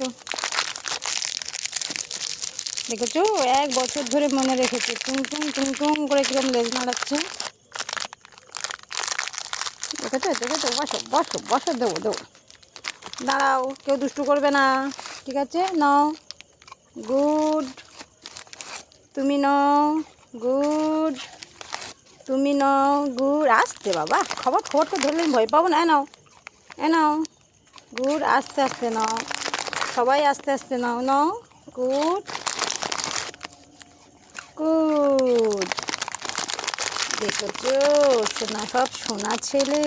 দেখছ? দেখেছ? এক বছর ধরে মনে রেখেছে। টুং টুং টুং টুং করে কিরম লেজ নাড়াচ্ছে দেখেছ? দেখেছ? বসো বসো বসো, দেবো দেবো। দাঁড়াও, কেউ দুষ্টু করবে না। ঠিক আছে? নাও। গুড। তুমি নাও। গুড। তুমি নাও। গুড। আসতে বাবা, খবর খবর তো ধরলে ভয় পাবো না। নাও। এ নাও। গুড। আস্তে আস্তে নাও। সবাই আস্তে আস্তে নাও নাও। গুড। গুড। দেখেছ সোনা সব সোনা ছেলে।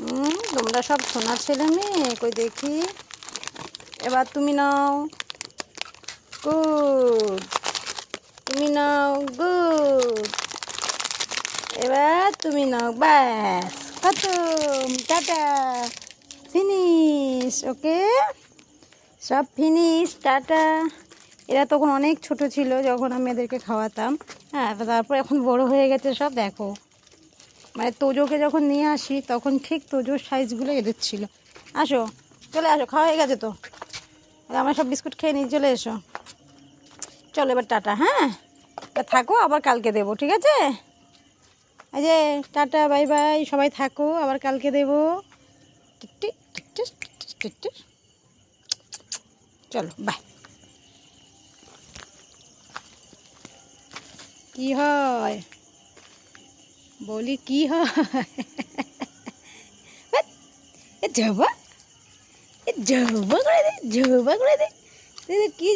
হুম, তোমরা সব সোনা ছেলে মেয়ে? কই দেখি। এবার তুমি নাও। গুড। তুমি নাও, গুড। এবার তুমি নাও, ব্যাস। খতম, টাটা। ফিনিশ, ওকে? সব ফিনিশ, টাটা। এরা তখন অনেক ছোট ছিল যখন আমি এদেরকে খাওয়াতাম। হ্যাঁ তারপর এখন বড় হয়ে গেছে সব, দেখো। মানে তোজোকে যখন নিয়ে আসি, তখন ঠিক তোজোর সাইজগুলো এদের ছিল। আসো, চলে আসো, খাওয়া হয়ে গেছে তো। আমরা সব বিস্কুট খেয়ে নিয়ে চলে এসো। চলো এবার টাটা হ্যাঁ? থাকো, আবার কালকে দেবো, ঠিক আছে? এই যে, টাটা, বাই বাই, সবাই থাকো, আবার কালকে দেবো। টিকটি টিকটি টিকটি টিকটি। চলো বাই কি হয়? বলি কি হয়? এ যাবা করে দে যাবা করে দে। কি